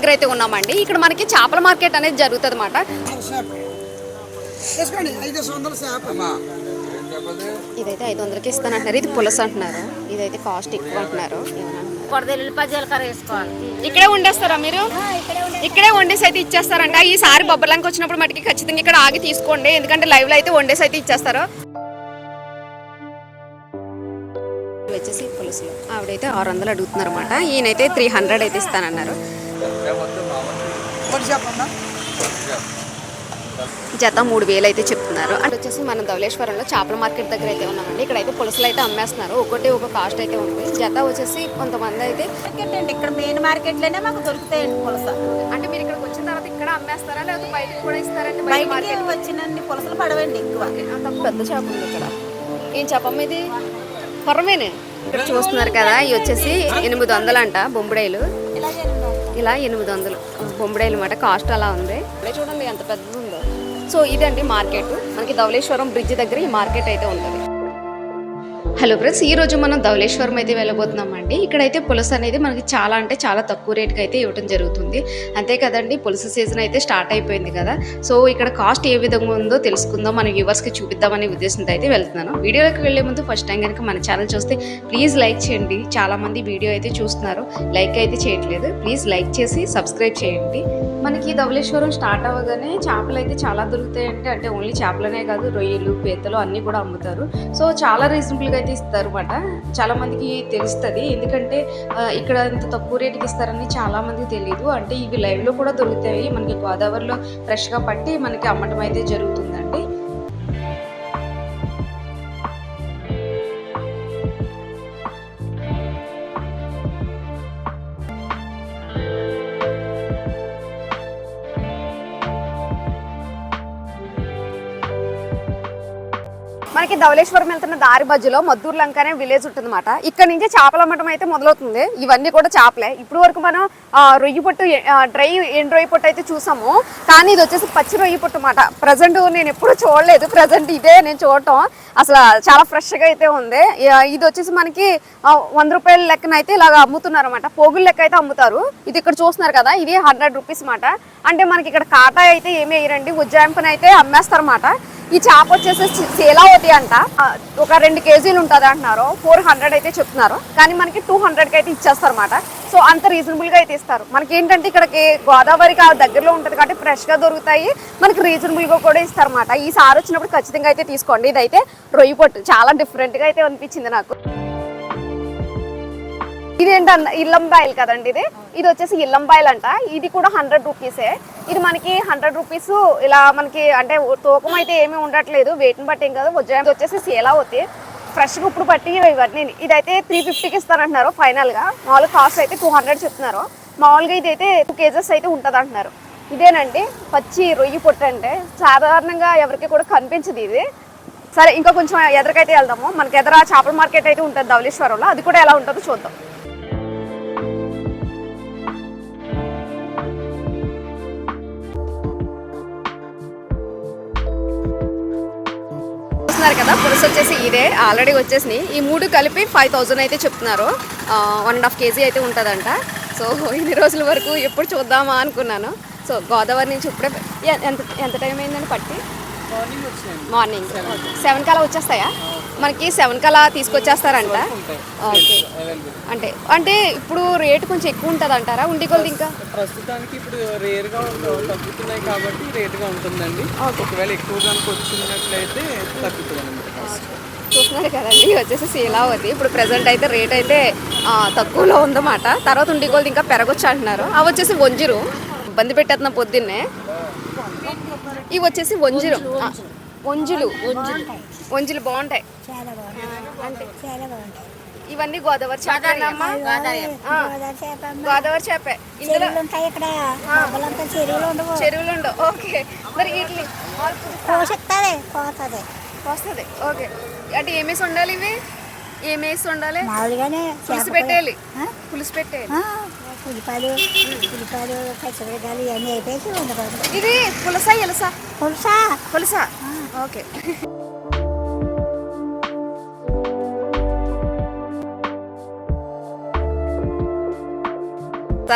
దగ్గర అయితే ఉన్నామండి. ఇక్కడ మనకి చేపల మార్కెట్ అనేది జరుగుతుంది అనమాట ఇదైతే ఐదు వందలకి ఇస్తానంటున్నారు. ఇది పులస అంటున్నారు. ఇదైతే కాస్ట్ ఎక్కువ అంటున్నారు. ఇక్కడే వండేస్తారా మీరు? ఇక్కడే వండేసి అయితే ఇచ్చేస్తారంట. ఈసారి బొబ్బర్లంకి వచ్చినప్పుడు మటుకి ఖచ్చితంగా ఇక్కడ ఆగి తీసుకోండి. ఎందుకంటే లైవ్లో అయితే వండేసి అయితే ఇచ్చేస్తారు. వచ్చేసి పులుసులు. ఆవిడైతే ఆరు వందలు అడుగుతున్నారు అనమాట ఈయనైతే త్రీ హండ్రెడ్ అయితే ఇస్తానన్నారు. జత మూడు వేలు అయితే చెప్తున్నారు. అంటే వచ్చేసి మనం ధవలేశ్వరంలో చేపల మార్కెట్ దగ్గర అయితే ఉన్నామండి. ఇక్కడైతే పులుసులు అయితే అమ్మేస్తున్నారు. ఒక్కొక్కటి ఒక కాస్ట్ అయితే ఉంది. జత వచ్చేసి కొంతమంది అయితే మార్కెట్ అండి. ఇక్కడ మెయిన్ మార్కెట్లోనే మాకు దొరుకుతాయండి పులస. అంటే మీరు ఇక్కడికి వచ్చిన తర్వాత ఇక్కడ అమ్మేస్తారా? లేదా బయటకు కూడా ఇస్తారండి బయట బయటికి వచ్చినన్ని పులసలు పడవండి ఎక్కువ. అంత పెద్ద చేప ఉంది ఇక్కడ. ఏం చేపమ్మ ఇది? కొరమేనే ఇక్కడ చూస్తున్నారు కదా ఇవి వచ్చేసి ఎనిమిది వందలు అంట బొంబుడైలు. ఇలా ఎనిమిది వందలు. బొంబుడైలు మాట కాస్ట్ అలా ఉంది. ఇప్పుడే చూడండి ఎంత పెద్దది ఉందో. సో ఇదండి మార్కెట్. మనకి ధవళేశ్వరం బ్రిడ్జ్ దగ్గర ఈ మార్కెట్ అయితే ఉంటుంది. హలో ఫ్రెండ్స్ ఈ రోజు మనం ధవలేశ్వరం అయితే వెళ్ళబోతున్నామండి ఇక్కడైతే పులస అనేది మనకి చాలా అంటే చాలా తక్కువ రేట్కి అయితే ఇవ్వడం జరుగుతుంది. అంతే కదండి పులస సీజన్ అయితే స్టార్ట్ అయిపోయింది కదా. సో ఇక్కడ కాస్ట్ ఏ విధంగా ఉందో తెలుసుకుందాం మన వ్యూవర్స్కి చూపిద్దామనే ఉద్దేశంతో అయితే వెళ్తున్నాను. వీడియోలోకి వెళ్ళే ముందు ఫస్ట్ టైం కనుక మన ఛానల్ చూస్తే ప్లీజ్ లైక్ చేయండి. చాలామంది వీడియో అయితే చూస్తున్నారు. లైక్ అయితే చేయట్లేదు. ప్లీజ్ లైక్ చేసి సబ్స్క్రైబ్ చేయండి. మనకి ధవలేశ్వరం స్టార్ట్ అవ్వగానే చేపలు అయితే చాలా దొరుకుతాయంటే అంటే ఓన్లీ చేపలనే కాదు రొయ్యలు పీతలు అన్నీ కూడా అమ్ముతారు. సో చాలా రీజనబుల్గా అయితే ఇస్తారు అనమాట చాలా మందికి తెలుస్తుంది. ఎందుకంటే ఇక్కడ ఇంత తక్కువ రేటుకి ఇస్తారని చాలా మందికి తెలియదు అంటే ఇవి లైవ్లో కూడా దొరుకుతాయి. మనకి గోదావరిలో ఫ్రెష్గా పట్టి మనకి అమ్మటం అయితే జరుగుతుంది. మనకి ధవలేశ్వరం వెళ్తున్న దారి మధ్యలో మద్దూరు లంక అనే విలేజ్ ఉంటుందన్నమాట. ఇక్కడ నుంచి చేపల అమ్మటం అయితే మొదలవుతుంది. ఇవన్నీ కూడా చేపలే. ఇప్పుడు వరకు మనం రొయ్యి పొట్టు డ్రై ఎండు రొయ్యి పొట్టు అయితే చూసాము కానీ ఇది వచ్చేసి పచ్చి రొయ్యి పొట్టు అన్నమాట. ప్రజెంట్ నేను ఎప్పుడు చూడలేదు. ప్రజెంట్ ఇదే నేను చూడటం. అసలు చాలా ఫ్రెష్గా అయితే ఉంది. ఇది వచ్చేసి మనకి వంద రూపాయల లెక్కన అయితే ఇలాగ అమ్ముతున్నారు అనమాట పోగుల లెక్క అయితే అమ్ముతారు. ఇది ఇక్కడ చూస్తున్నారు కదా ఇది హండ్రెడ్ రూపీస్ మాట అంటే మనకి ఇక్కడ కాటా అయితే ఏమి వేయరండి. ఉజ్జాయింపునైతే అమ్మేస్తారన్నమాట. ఈ చేప వచ్చేసి శీలావతి అంట. ఒక రెండు కేజీలు ఉంటుంది అంటున్నారు. ఫోర్ హండ్రెడ్ అయితే చెప్తున్నారు. కానీ మనకి టూ హండ్రెడ్కి అయితే ఇచ్చేస్తారు అనమాట సో అంత రీజనబుల్గా అయితే ఇస్తారు. మనకి ఏంటంటే ఇక్కడికి గోదావరికి ఆ దగ్గరలో ఉంటుంది కాబట్టి ఫ్రెష్గా దొరుకుతాయి. మనకి రీజనబుల్గా కూడా ఇస్తారు అనమాట ఈసారి వచ్చినప్పుడు ఖచ్చితంగా అయితే తీసుకోండి. ఇదైతే రొయ్యి పొట్టు. చాలా డిఫరెంట్గా అయితే అనిపించింది నాకు. ఇది ఏంటన్న ఇల్లంబాయిల్ కదండి ఇది? ఇది వచ్చేసి ఇల్లంబాయిల్ అంట. ఇది కూడా హండ్రెడ్ రూపీసే ఇది మనకి హండ్రెడ్ రూపీస్ ఇలా మనకి అంటే తూకం అయితే ఏమీ ఉండట్లేదు. వెయిట్ని బట్టి ఏం కాదు. వజ్రం వచ్చేసి సేలా అవుతాయి ఫ్రెష్గా ఇప్పుడు పట్టి ఇవన్నీ. ఇదైతే త్రీ ఫిఫ్టీకి ఇస్తారంటున్నారు ఫైనల్గా మామూలుగా కాస్ట్ అయితే టూ హండ్రెడ్ చెప్తున్నారు. మామూలుగా ఇది అయితే టూ కేజెస్ అయితే ఉంటుంది అంటున్నారు ఇదేనండి. పచ్చి రొయ్యి పొట్టు అంటే సాధారణంగా ఎవరికి కూడా కనిపించదు ఇది. సరే ఇంకా కొంచెం ఎదరికైతే వెళ్దాము. మనకి ఎదర చేపల మార్కెట్ అయితే ఉంటుంది ధవలేశ్వరంలో అది కూడా ఎలా ఉంటుందో చూద్దాం. చూస్తున్నారు కదా పులుసు వచ్చేసి ఇదే ఆల్రెడీ వచ్చేసినాయి. ఈ మూడు కలిపి ఫైవ్ థౌజండ్ అయితే చెప్తున్నారు. వన్ అండ్ హాఫ్ కేజీ అయితే ఉంటుందంట. సో ఇన్ని రోజుల వరకు ఎప్పుడు చూద్దామా అనుకున్నాను. సో గోదావరి నుంచి ఇప్పుడే ఎంత ఎంత టైం అయిందని పట్టి? మార్నింగ్ సెవెన్ కలా వచ్చేస్తాయా? మనకి సెవెన్ కలా తీసుకొచ్చేస్తారంట. ఓకే అంటే అంటే ఇప్పుడు రేట్ కొంచెం ఎక్కువ ఉంటుంది అంటారా ఉండి కొలది ఇంకా? ప్రస్తుతానికి ఇప్పుడు రేర్గా తగ్గుతున్నాయి కాబట్టి రేటుగా ఉంటుందండి. ఒకవేళ ఎక్కువ కనుక వచ్చినట్లయితే తగ్గుతుందండి చూస్తున్నారు కదండి వచ్చేసి శీలావతి. ఇప్పుడు ప్రెసెంట్ అయితే రేట్ అయితే తక్కువలో ఉందన్నమాట. తర్వాత ఉండి కొలది ఇంకా పెరగొచ్చు అంటున్నారు. అవి వచ్చేసి వంజిరు ఇబ్బంది పెట్టేస్తున్న పొద్దున్నే. ఇవి వచ్చేసి వంజిరు ఆ, వంజులు. వంజులు. బాగుంటాయి. చాలా బాగుంటాయి. అంటే చాలా బాగుంటాయి. ఇవన్నీ గోదావరి గోదావరి చేప అమ్మ. గోదావరి చేపే. ఇందులో చెరువులు ఉంటాయి ఇక్కడ మొబ్బలంతా చెరువులు ఉండవు. చెరువులు ఉండవు ఓకే. మరి వీటిని వస్తుంది ఓకే. అంటే ఏమేసి ఉండాలి ఇవి? ఏమేసి ఉండాలి? పులుసు పెట్టేయాలి? పులుసు పెట్టేయాలి. ఉల్లిపాయలు ఉల్లిపాయలు పచ్చిమిరకాయలు ఇవన్నీ అయిపోయి ఉండకూడదు ఇది పులసా ఎలసా? పులుసా? పులసా? ఓకే.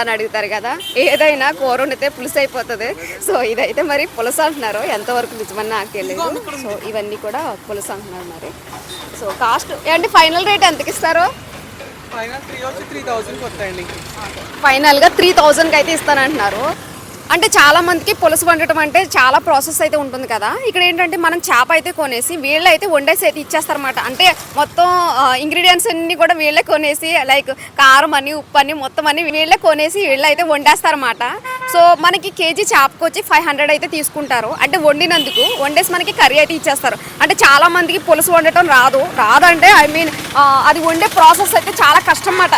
అని అడుగుతారు కదా ఏదైనా కూర వండితే పులుసు అయిపోతుంది. సో ఇదైతే మరి పులుసు అంటున్నారు. ఎంతవరకు నిజమని నాకు తెలియదు. సో ఇవన్నీ కూడా పులుసు అంటున్నారు మరి. సో కాస్ట్ అంటే ఫైనల్ రేట్ ఎంతకి ఇస్తారు ఫైనల్ త్రీ వచ్చి త్రీ థౌసండ్కి వస్తాయండి. ఫైనల్గా త్రీ థౌజండ్కి అయితే ఇస్తానంటున్నారు. అంటే చాలా మందికి పులుసు వండటం అంటే చాలా ప్రాసెస్ అయితే ఉంటుంది కదా. ఇక్కడ ఏంటంటే మనం చేప అయితే కొనేసి వీళ్ళు అయితే వండేసి అయితే ఇచ్చేస్తారన్నమాట. అంటే మొత్తం ఇంగ్రీడియంట్స్ అన్ని కూడా వీళ్ళే కొనేసి లైక్ కారం అని ఉప్పు అని మొత్తం అన్ని వీళ్ళే కొనేసి వీళ్ళు అయితే వండేస్తారన్నమాట. సో మనకి కేజీ చేపకు వచ్చి ఫైవ్ హండ్రెడ్ అయితే తీసుకుంటారు. అంటే వండినందుకు వండేసి మనకి కర్రీ అయితే ఇచ్చేస్తారు. అంటే చాలా మందికి పులుసు వండటం రాదు. రాదంటే ఐ మీన్ అది వండే ప్రాసెస్ అయితే చాలా కష్టం అన్నమాట.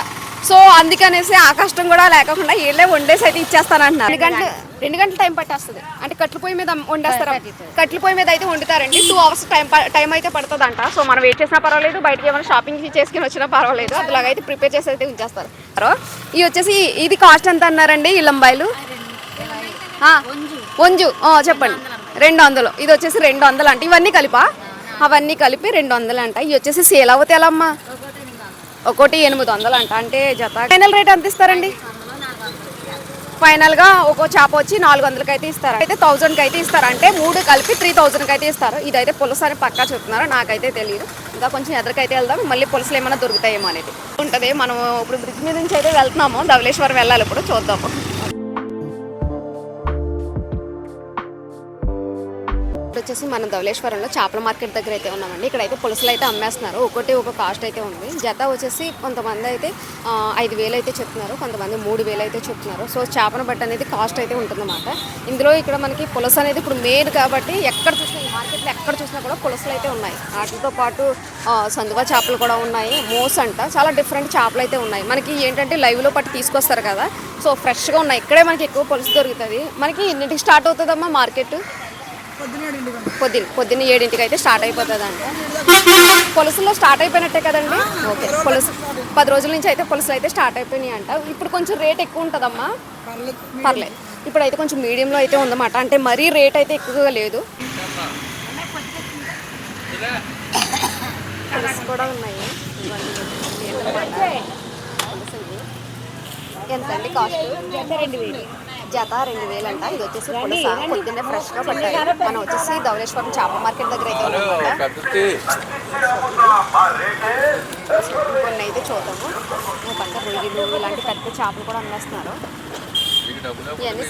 సో అందుకనేసి ఆ కష్టం కూడా లేకుండా వీళ్ళే వండేసి అయితే ఇచ్చేస్తానంటున్నారు. రెండు గంటలు రెండు గంటల టైం పట్టేస్తుంది. అంటే కట్ల పొయ్యి మీద వండేస్తారు? కట్ల పొయ్యి మీద అయితే వండుతారండి. టూ అవర్స్ టైం టైం అయితే పడుతుందంట. సో మనం వెయిట్ చేసినా పర్వాలేదు బయటకి ఏమైనా షాపింగ్ చేసుకుని వచ్చినా పర్వాలేదు. అదిలాగా అయితే ప్రిపేర్ చేసి అయితే ఉంచేస్తారు. ఇవి వచ్చేసి ఇది కాస్ట్ ఎంత అన్నారండి ఇల్లంబాయిలు ఆ, వంజు. ఆ, చెప్పండి. రెండు వందలు. ఇది వచ్చేసి రెండు వందలు అంట. ఇవన్నీ కలిపా? అవన్నీ కలిపి రెండు వందలు అంట. ఇవి వచ్చేసి సేల్ అవుతే ఎలా అమ్మా? ఒకటి ఎనిమిది వందలు అంట. అంటే జత ఫైనల్ రేట్ ఎంత ఇస్తారండి? ఫైనల్గా ఒక్కో చేప వచ్చి నాలుగు వందలకి అయితే ఇస్తారు. అయితే థౌజండ్కి అయితే ఇస్తారు. అంటే మూడు కలిపి త్రీ థౌజండ్కి అయితే ఇస్తారు. ఇదైతే పులుసు అని పక్కా చెప్తున్నారు నాకైతే తెలియదు. ఇంకా కొంచెం ఎదురుకైతే వెళ్దాం. మళ్ళీ పులుసులు ఏమైనా దొరుకుతాయేమో అనేది. ఉంటుంది. మనం ఇప్పుడు బ్రిడ్జ్ మీద నుంచి అయితే వెళ్తున్నాము. ధవలేశ్వరం వెళ్ళాలి ఇప్పుడు. చూద్దాము. వచ్చేసి మనం ధవలేశ్వరంలో చేపల మార్కెట్ దగ్గర అయితే ఉన్నామండి. ఇక్కడైతే పులుసులు అయితే అమ్మేస్తున్నారు. ఒకటి ఒక కాస్ట్ అయితే ఉంది. జత వచ్చేసి కొంతమంది అయితే ఐదు వేలు అయితే చెప్తున్నారు. కొంతమంది మూడు వేలు అయితే చెప్తున్నారు. సో చేపను బట్టి అనేది కాస్ట్ అయితే ఉంటుందన్నమాట. ఇందులో ఇక్కడ మనకి పులస అనేది ఇప్పుడు మెయిన్ కాబట్టి ఎక్కడ చూసినా ఈ మార్కెట్లో ఎక్కడ చూసినా కూడా పులసలు అయితే ఉన్నాయి. వాటితో పాటు సందువ చేపలు కూడా ఉన్నాయి. మోస్ అంట. చాలా డిఫరెంట్ చేపలు అయితే ఉన్నాయి. మనకి ఏంటంటే లైవ్లో పట్టి తీసుకొస్తారు కదా. సో ఫ్రెష్గా ఉన్నాయి. ఇక్కడే మనకి ఎక్కువ పులుసు దొరుకుతుంది. మనకి ఎన్నింటికి స్టార్ట్ అవుతుందమ్మా మార్కెట్? పొద్దున్న పొద్దున్న ఏడింటికి అయితే స్టార్ట్ అయిపోతుంది అంట పులుసులో స్టార్ట్ అయిపోయినట్టే కదండి? ఓకే పులుసు పది రోజుల నుంచి అయితే పులుసులు అయితే స్టార్ట్ అయిపోయినాయి అంట ఇప్పుడు కొంచెం రేట్ ఎక్కువ ఉంటుందమ్మా. పర్లేదు ఇప్పుడు అయితే కొంచెం మీడియంలో అయితే ఉందన్నమాట. అంటే మరీ రేట్ అయితే ఎక్కువగా లేదు. కూడా ఉన్నాయి. ఎంత అండి కాస్ట్? రెండు వేలు. జత రెండు వేలు అంట ఇది వచ్చేసి పులస పొద్దున్నే ఫ్రెష్గా పట్టాయి మనం వచ్చేసి ధవళేశ్వరం చేపల మార్కెట్ దగ్గర అయితే ఉన్నాం కొన్ని అయితే చూద్దాము. ఇంకంటే రొయ్యలు ఇలాంటి పెద్ద చేపలు కూడా అమ్మేస్తున్నారు. ఇవన్నీ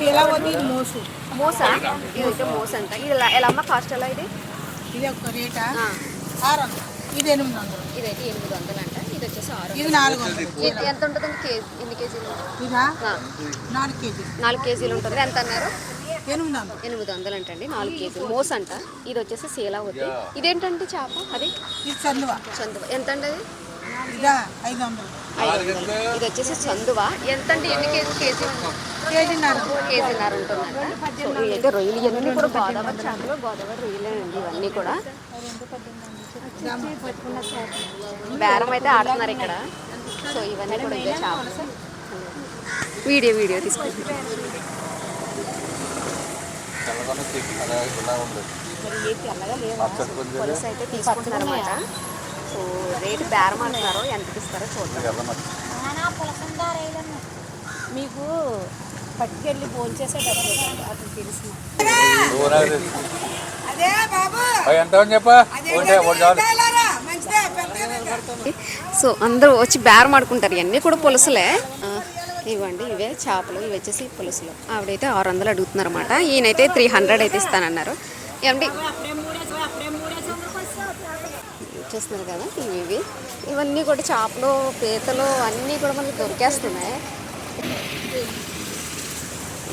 ఇదైతే రొయ్యలు మోసు. మోసా? ఇదైతే మోస అంట ఇది ఎలా- ఎలా అమ్మ కాస్ట్ ఎలా ఇది? ఇది ఒక రేటా? ఇది ఎనిమిది వందలు. ఇదైతే ఎనిమిది వందలు అంట ఇది నాలుగు ఎంత ఉంటుందండి కేజీ ఎన్ని కేజీలు? ఇదా? నాలుగు కేజీ నాలుగు కేజీలు ఉంటుంది. ఎంత అన్నారు? ఎనిమిది వందలు. ఎనిమిది వందలు అంటండి. నాలుగు కేజీలు. మోస్ అంట. ఇది వచ్చేసి సేల్ అవుద్ది ఇదేంటండి చేప? అది? ఇది చందువ. చందువ. ఎంత అండి అది? ఇదా ఐదు వందలు. ఐదు వందలు ఇది వచ్చేసి చందువ. ఎంత అండి ఎన్ని కేజీ కేజీ కేజీన్నర. కేజీన్నర ఉంటుందంట. సో రొయ్యలు. ఇవన్నీ కూడా గోదావరి చేపలు. గోదావరి రొయ్యలేనండి ఇవన్నీ కూడా. బేరం అయితే ఆడుతున్నారు ఇక్కడ. సో ఇవన్నీ కూడా ఇవే చేపలు వీడియో వీడియో పులుసు అయితే తీసుకుంటున్నారు అనమాట సో రేటు బేరం అంటున్నారు ఎంతకి ఇస్తారో చూద్దాం మీకు పట్టుకెళ్ళి ఫోన్ చేసేటప్పుడు అతను తెలుసు ఎంత చెప్పా? ఒకటే ఒకటి చాలు సో అందరూ వచ్చి బేరం ఆడుకుంటారు. ఇవన్నీ కూడా పులుసులే. ఇవ్వండి ఇవే చేపలు ఇవి వచ్చేసి పులుసులు. ఆవిడైతే ఆరు వందలు అడుగుతున్నారు అనమాట ఈయనైతే త్రీ హండ్రెడ్ అయితే ఇస్తానన్నారు. ఏమండి? చూస్తున్నారు కదా ఇవి ఇవి. ఇవన్నీ కూడా చేపలు పీతలు అన్నీ కూడా మనకి దొరికేస్తున్నాయి.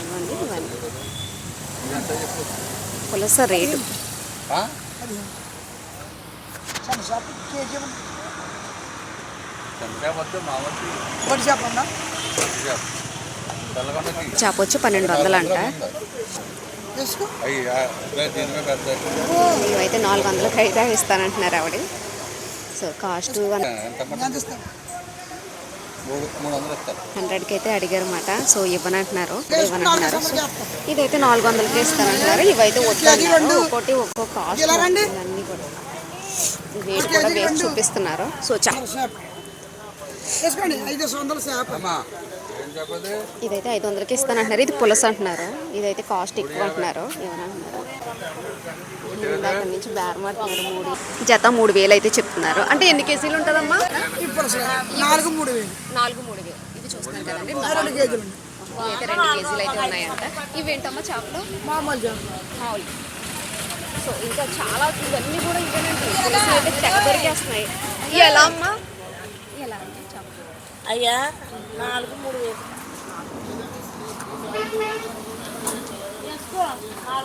ఇవ్వండి ఇవన్నీ పులస రేటు. చేప వచ్చి పన్నెండు వందలు అంట ఇవైతే నాలుగు వందలకి అయితే ఇస్తానంటున్నారు ఆవిడ. సో కాస్ట్ ఎంత ఎంత ఇస్తాను మూడు మూడు వందలు ఇస్తారు హండ్రెడ్కి అయితే అడిగారు అనమాట సో ఇవ్వనంటున్నారు. ఇవ్వనంటున్నారు సో ఇదైతే నాలుగు వందలకి ఇస్తానంటున్నారు ఇవైతే వద్దు ఒక్కొక్కటి ఒక్కో కాస్ట్ ఇవన్నీ కూడా. వేడి కూడా వేసి చూపిస్తున్నారు. సో చా వేసుకోండి ఐదు వందలు చేప అమ్మా ఏం చెప్పదు? ఇదైతే ఐదు వందలకి ఇస్తాను అంటున్నారు ఇది పులస అంటున్నారు. ఇదైతే కాస్ట్ ఎక్కువ అంటున్నారు. ఏమని అంటున్నారు ఇందాక నుంచి బేరం అంటున్నారు మూడు. జత మూడు వేలు అయితే చెప్తున్నారు. అంటే ఎన్ని కేజీలు ఉంటుందమ్మా? నాలుగు మూడు వేలు. నాలుగు మూడు వేలు. ఇది చూస్తున్నారు కదండి. రెండు కేజీలు రెండు కేజీలు అయితే ఉన్నాయంట. ఇవేంటమ్మా చేపలు? మామూలు మామూలు. సో ఇంకా చాలా ఇవన్నీ కూడా ఇవేనండి. అయితే ఇవి ఎలా అమ్మా? ఎలా చేపలు? అయ్యా నాలుగు మూడు వేలు.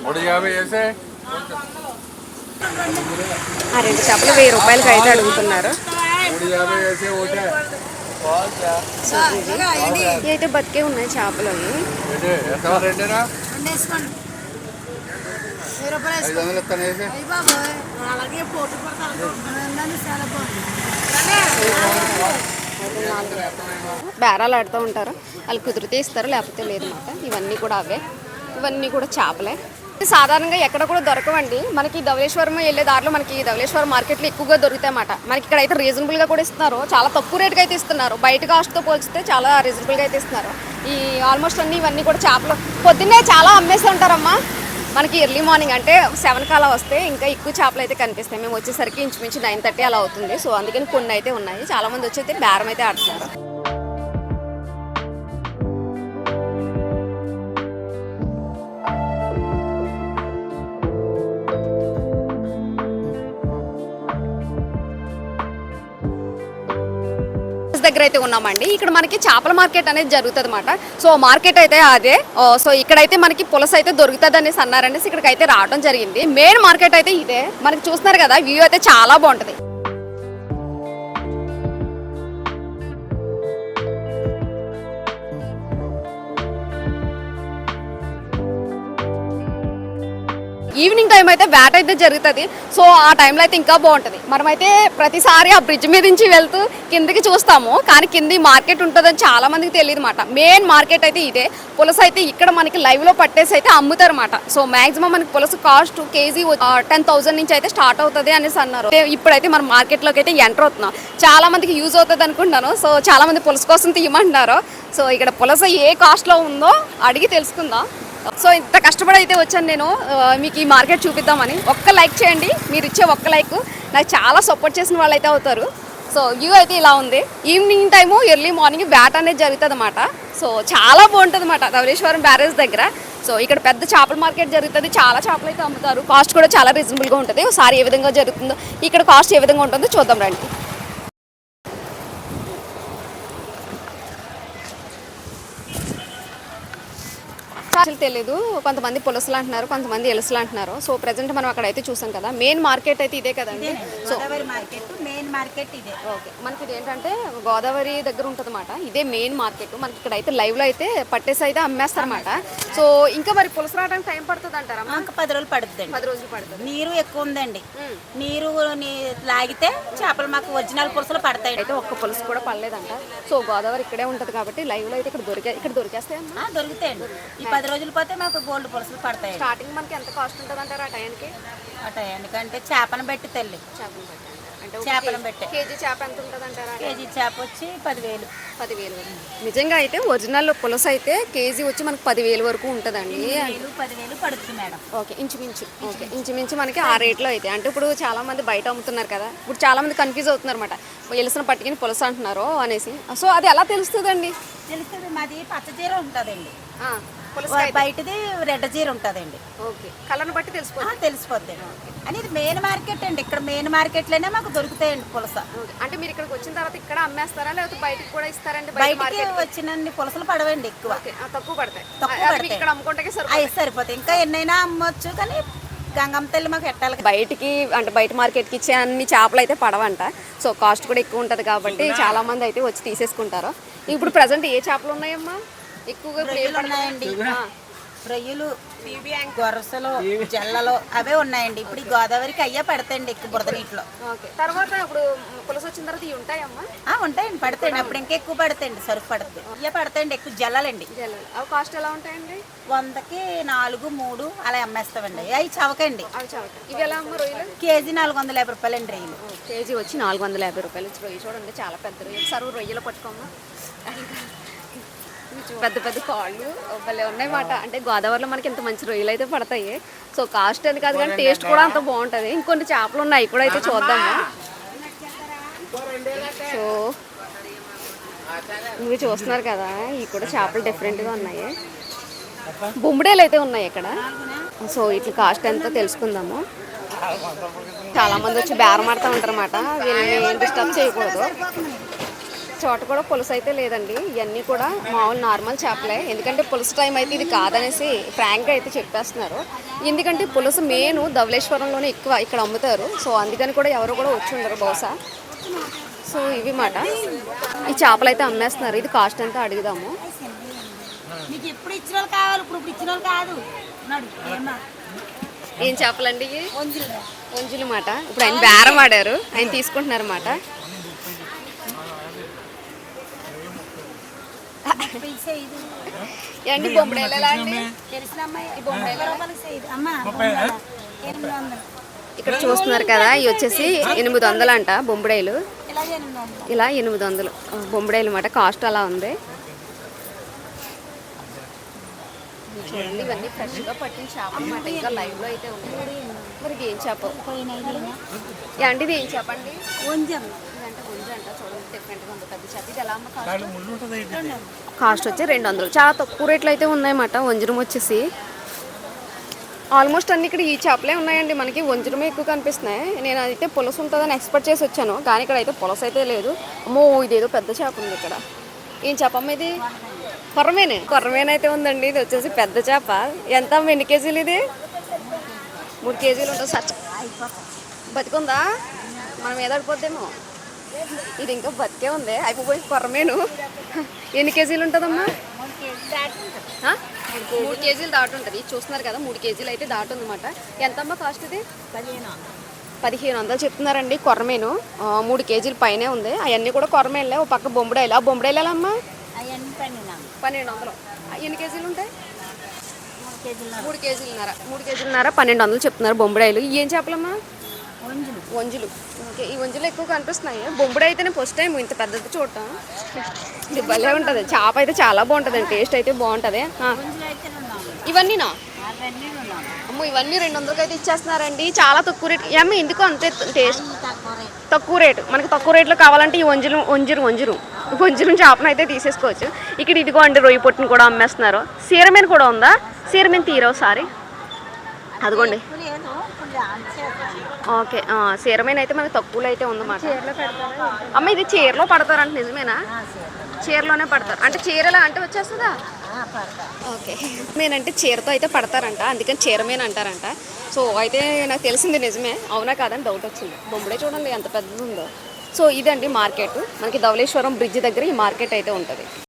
మూడు యాభై వేసే ఆ రెండు చేపలు వెయ్యి రూపాయలకి అయితే అడుగుతున్నారు. అయితే బతికే ఉన్నాయి చేపలు అవి. బేరాలు ఆడుతూ ఉంటారు. వాళ్ళు కుదిరితే ఇస్తారు లేకపోతే లేదన్నమాట ఇవన్నీ కూడా అవే. ఇవన్నీ కూడా చేపలే. సాధారణంగా ఎక్కడ కూడా దొరకవండి. మనకి ధవలేశ్వరం వెళ్ళే దారిలో మనకి ధవలేశ్వరం మార్కెట్లో ఎక్కువగా దొరుకుతాయి అన్నమాట మనకి ఇక్కడ అయితే రీజనబుల్గా కూడా ఇస్తున్నారు. చాలా తక్కువ రేటుకి అయితే ఇస్తున్నారు. బయట కాస్ట్తో పోల్చితే చాలా రీజనబుల్గా అయితే ఇస్తున్నారు. ఈ ఆల్మోస్ట్ అన్ని ఇవన్నీ కూడా చేపలు పొద్దున్నే చాలా అమ్మేస్తూ ఉంటారమ్మా. మనకి ఎర్లీ మార్నింగ్ అంటే సెవెన్ కాలా వస్తే ఇంకా ఎక్కువ చేపలు అయితే కనిపిస్తాయి. మేము వచ్చేసరికి ఇంచుమించు నైన్ థర్టీ అలా అవుతుంది. సో అందుకని కొన్ని అయితే ఉన్నాయి. చాలామంది వచ్చి అయితే బేరం అయితే ఆడుతున్నారు. దగ్గర అయితే ఉన్నామండి. ఇక్కడ మనకి చేపల మార్కెట్ అనేది జరుగుతుంది అనమాట సో మార్కెట్ అయితే అదే. సో ఇక్కడైతే మనకి పులస అయితే దొరుకుతుంది అనేసి అన్నారనేసి ఇక్కడికి అయితే రావడం జరిగింది. మెయిన్ మార్కెట్ అయితే ఇదే. మనకి చూస్తున్నారు కదా వ్యూ అయితే చాలా బాగుంటుంది. ఈవినింగ్ టైం అయితే బ్యాట్ అయితే జరుగుతుంది. సో ఆ టైంలో అయితే ఇంకా బాగుంటుంది. మనమైతే ప్రతిసారి ఆ బ్రిడ్జ్ మీద నుంచి వెళ్తూ కిందకి చూస్తాము. కానీ కింది మార్కెట్ ఉంటుందని చాలా మందికి తెలియదు అనమాట మెయిన్ మార్కెట్ అయితే ఇదే. పులస అయితే ఇక్కడ మనకి లైవ్లో పట్టేసి అయితే అమ్ముతారు అనమాట సో మాక్సిమం మనకి పులస కాస్ట్ కేజీ టెన్ థౌసండ్ నుంచి అయితే స్టార్ట్ అవుతుంది అనేసి అన్నారు. ఇప్పుడైతే మనం మార్కెట్లోకి అయితే ఎంటర్ అవుతున్నాం. చాలా మందికి యూజ్ అవుతుంది అనుకుంటున్నాను. సో చాలా మంది పులస కోసం తీయమంటున్నారు. సో ఇక్కడ పులస ఏ కాస్ట్లో ఉందో అడిగి తెలుసుకుందాం. సో ఇంత కష్టపడి అయితే వచ్చాను నేను. మీకు ఈ మార్కెట్ చూపిద్దామని. ఒక్క లైక్ చేయండి. మీరు ఇచ్చే ఒక్క లైక్ నాకు చాలా సపోర్ట్ చేసిన వాళ్ళు అయితే అవుతారు. సో వ్యూ అయితే ఇలా ఉంది. ఈవినింగ్ టైము ఎర్లీ మార్నింగ్ బ్యాట్ అనేది జరుగుతుంది అనమాట సో చాలా బాగుంటుంది అనమాట ధవళేశ్వరం బ్యారేజ్ దగ్గర. సో ఇక్కడ పెద్ద చేపల మార్కెట్ జరుగుతుంది. చాలా చేపలు అయితే అమ్ముతారు. కాస్ట్ కూడా చాలా రీజనబుల్గా ఉంటుంది. ఒకసారి ఏ విధంగా జరుగుతుందో ఇక్కడ కాస్ట్ ఏ విధంగా ఉంటుందో చూద్దాం రండి. అసలు తెలియదు కొంతమంది పులసలు అంటున్నారు కొంతమంది ఎలుసలు అంటున్నారు. సో ప్రజెంట్ మనం అక్కడ అయితే చూసాం కదా. మెయిన్ మార్కెట్ అయితే ఇదే కదండి. సో మెయిన్ మార్కెట్ ఇదే. ఓకే. మనకి ఇది ఏంటంటే గోదావరి దగ్గర ఉంటుంది ఇదే మెయిన్ మార్కెట్. మనకి ఇక్కడ అయితే లైవ్లో అయితే పట్టేసి అయితే అమ్మేస్తారన్నమాట సో ఇంకా మరి పులస రావడానికి టైం పడుతుంది అంటారా ఇంకా పది రోజులు పడుతుందండి. పది రోజులు పడుతుంది. నీరు ఎక్కువ ఉందండి నీరు లాగితే చేపలు మాకు ఒరిజినల్ పులుసులు పడతాయి. అయితే ఒక్క పులుసు కూడా పడలేదంట. సో గోదావరి ఇక్కడే ఉంటది కాబట్టి లైవ్లో అయితే ఇక్కడ దొరికే ఇక్కడ దొరికేస్తాయమ్మా ఆ, దొరుకుతాయండి. ఈ పది రోజులు పోతే మాకు గోల్డ్ పులుసులు పడతాయి స్టార్టింగ్ మనకి ఎంత కాస్ట్ ఉంటుంది అంటారా ఆ టైంకి అట ఎందుకంటే చేపను బట్టి తల్లి. చేపలు పెట్టండి కేజీ చేప ఎంత ఉంటుంది అంటారా కేజీ చేప వచ్చి పదివేలు. పదివేలు. వరకు. నిజంగా అయితే ఒరిజినల్ పులస అయితే కేజీ వచ్చి మనకు పదివేలు వరకు ఉంటుందండి. పదివేలు పడుతుంది మేడం. ఓకే ఇంచుమించు. ఓకే ఇంచుమించు. మనకి ఆ రేట్లో అయితే. అంటే ఇప్పుడు చాలా మంది బయట అమ్ముతున్నారు కదా. ఇప్పుడు చాలా మంది కన్ఫ్యూజ్ అవుతున్నారు అనమాట ఎలిసిన పట్టుకుని పులస అంటున్నారు అనేసి. సో అది ఎలా తెలుస్తుందండి? తెలుస్తుంది మాది పచ్చ చీర ఉంటుందండి బయటది రెడ్ చీర ఉంటుందండి. ఓకే. కలర్ని బట్టి ఆ, తెలిసిపోతుంది తెలిసిపోద్ది. అని ఇది మెయిన్ మార్కెట్ అండి. ఇక్కడ మెయిన్ మార్కెట్లోనే మాకు దొరుకుతాయండి పులస. అంటే మీరు ఇక్కడికి వచ్చిన తర్వాత ఇక్కడ అమ్మేస్తారా లేకపోతే బయటికి కూడా ఇస్తారండి బయట బయటికి మార్కెట్ వచ్చినన్ని పులసలు పడవండి ఎక్కువ. ఓకే. ఆ, తక్కువ పడతాయి. తక్కువ పడతాయి. ఇక్కడ అమ్ముకుంటే సరిపోతాయి. ఇంకా ఎన్నైనా అమ్మొచ్చు కానీ గంగమ్మ తల్లి మాకు ఎట్టాలి. బయటికి అంటే బయట మార్కెట్కి ఇచ్చే అన్ని చేపలు అయితే పడవంట. సో కాస్ట్ కూడా ఎక్కువ ఉంటుంది కాబట్టి చాలా మంది అయితే వచ్చి తీసేసుకుంటారు. ఇప్పుడు ప్రజెంట్ ఏ చేపలు ఉన్నాయమ్మా? ఎక్కువగా రొయ్యలు పడతాయి? ఉన్నాయండి. రొయ్యలు గొరసలు జల్లలు అవే ఉన్నాయండి. ఇప్పుడు ఈ గోదావరికి అయ్యే పడతాయండి ఎక్కువ బురద నీటిలో. ఓకే. తర్వాత ఇప్పుడు పులుసు వచ్చిన తర్వాత ఇవి ఉంటాయమ్మా? ఆ, ఉంటాయండి పడతాయండి. అప్పుడు ఇంకా ఎక్కువ పడతాయండి సరుకు పడుతుంది అయ్యే పడతాయండి ఎక్కువ జల్లాలండి. జల్లలు. అవి కాస్ట్ ఎలా ఉంటాయండి? వందకి నాలుగు మూడు అలా అమ్మేస్తామండి. అవి చవకండి. ఇవి ఎలా అమ్మ రొయ్యలు? కేజీ నాలుగు వందల యాభై రూపాయలండి రైలు కేజీ వచ్చి నాలుగు వందల యాభై రూపాయలు. రొయ్యి చూడండి చాలా పెద్ద రొయ్యలు. సరువు రొయ్యలు పట్టుకోమ్మా. పెద్ద పెద్ద కాళ్ళు భలే ఉన్నాయి మాట. అంటే గోదావరిలో మనకి ఇంత మంచి రొయ్యలు అయితే పడతాయి. సో కాస్ట్ అని కాదు కానీ టేస్ట్ కూడా అంత బాగుంటుంది. ఇంకొన్ని చేపలు ఉన్నాయి కూడా అయితే చూద్దాము. సో ఇవి చూస్తున్నారు కదా ఇవి కూడా చేపలు డిఫరెంట్గా ఉన్నాయి. బొమ్మిడేలు అయితే ఉన్నాయి ఇక్కడ. సో వీటి కాస్ట్ ఎంతో తెలుసుకుందాము. చాలా మంది వచ్చి బేరం ఆడుతూ ఉంటారు అన్నమాట. వీళ్ళని డిస్టర్బ్ చేయకూడదు. చోట కూడా పులుసు అయితే లేదండి. ఇవన్నీ కూడా మామూలు నార్మల్ చేపలే. ఎందుకంటే పులుసు టైం అయితే ఇది కాదనేసి ఫ్రాంక్గా అయితే చెప్పేస్తున్నారు. ఎందుకంటే పులుసు మెయిన్ ధవళేశ్వరంలోనే ఎక్కువ ఇక్కడ అమ్ముతారు. సో అందుకని కూడా ఎవరు కూడా వచ్చి ఉండరు బహుశా. సో ఇవి మాట. ఈ చేపలు అయితే అమ్మేస్తున్నారు. ఇది కాస్ట్ ఎంత అడుగుదాము. మీకు ఎప్పుడు ఇచ్చిన వాళ్ళు కావాలి? ఇప్పుడు ఇచ్చిన వాళ్ళు కాదు. ఏం చేపలండి వంజులు మాట. ఇప్పుడు ఆయన బేరం ఆడారు. ఆయన తీసుకుంటున్నారు మాట ఏంటి బొమ్మడేలు ఎలా అండి తెలిసిన అమ్మాయి ఈ బొమ్మడేలు ఇక్కడ చూస్తున్నారు కదా ఇవి వచ్చేసి ఎనిమిది వందలు అంట వందలు. ఇలా ఎనిమిది వందలు. బొంబడేలు మాట కాస్ట్ అలా ఉంది. చూడండి ఇవన్నీ ఫ్రెష్గా పట్టిన చేప అన్నమాట. ఇంకా లైవ్లో అయితే ఉన్నాయి. మరి ఇది ఏం చేప ఏంటి ఇది ఏం చెప్పండి కొంచెం ఇదంటే గుంజ అంట చూడండి డిఫరెంట్గా ఉంది. పెద్ద చేప. ఇది ఎలా అమ్మ కాస్ట్ వచ్చి రెండు వందలు. చాలా తక్కువ రేట్లు అయితే ఉన్నాయన్నమాట వంజరం వచ్చేసి. ఆల్మోస్ట్ అన్ని ఇక్కడ ఈ చేపలే ఉన్నాయండి మనకి వంజరమే ఎక్కువ కనిపిస్తున్నాయి. నేను అయితే పులస ఉంటుందని ఎక్స్పెక్ట్ చేసి వచ్చాను కానీ ఇక్కడ అయితే పులస అయితే లేదు. అమ్మో ఇదేదో పెద్ద చేప ఉంది ఇక్కడ. ఏం చేప అమ్మ ఇది? కొర్రమేనే? అయితే ఉందండి ఇది వచ్చేసి పెద్ద చేప. ఎంత అమ్మ ఎన్ని కేజీలు ఇది? మూడు కేజీలు ఉంటుంది సార్ బతికుందా? మనం ఏదడిపోద్దేమో ఇది ఇంకా బతికే ఉంది. అయిపోయి కొర్రమేను ఎన్ని కేజీలు ఉంటుందమ్మా? మూడు కేజీలు దాటి ఉంటుంది. ఇది చూస్తున్నారు కదా మూడు కేజీలు అయితే దాటి ఉందన్నమాట ఎంతమ్మా కాస్ట్ ఇది? పదిహేను వందలు. చెప్తున్నారండి కొర్రమేను ఆ, మూడు కేజీలు పైనే ఉంది. అవన్నీ కూడా కొర్రమేనులే ఓ పక్క బొంబడాయిలు ఆ బొంబడాయిలు ఎలా అమ్మా పన్నెండు వందలు. ఎన్ని కేజీలు ఉంటాయి? మూడు కేజీలు మూడు కేజీలున్నర మూడు కేజీలున్నర పన్నెండు వందలు చెప్తున్నారు బొంబడాయిలు ఏం చేపలమ్మా? వంజులు. ఓకే ఈ వంజులు ఎక్కువ కనిపిస్తున్నాయి. బొంబుడు అయితేనే ఫస్ట్ టైం ఇంత పెద్దది చూడటం. ఇది భలే ఉంటుంది. చేప అయితే చాలా బాగుంటుంది. టేస్ట్ అయితే బాగుంటుంది. ఇవన్నీనా? అమ్మో ఇవన్నీ రెండు వందలకి అయితే ఇచ్చేస్తున్నారండి. చాలా తక్కువ రేట్. ఏమో ఎందుకు అంతే టేస్ట్ తక్కువ రేటు. తక్కువ రేటు. మనకి తక్కువ రేట్లో కావాలంటే ఈ వంజులు వంజురు వంజురు. వంజురు చేపను అయితే తీసేసుకోవచ్చు. ఇక్కడ ఇదిగో అండి రొయ్యి పొట్టును కూడా అమ్మేస్తున్నారు. సీరమీన కూడా ఉందా? సీరమీన తీరా ఒకసారి. అదిగోండి. ఓకే చీరమైన అయితే మనకి తక్కువలో అయితే ఉందన్నమాట అమ్మ ఇది చీరలో పడతారంట నిజమేనా? చీరలోనే పడతారు. అంటే చీరలా అంటే వచ్చేస్తుందా? ఓకే. మేనంటే చీరతో అయితే పడతారంట అందుకని చీరమేన అంటారంట. సో అయితే నాకు తెలిసింది నిజమే. అవునా కాదని డౌట్ వచ్చింది. బొమ్మడే చూడండి ఎంత పెద్దది ఉందో. సో ఇదండి మార్కెట్. మనకి ధవళేశ్వరం బ్రిడ్జ్ దగ్గర ఈ మార్కెట్ అయితే ఉంటుంది.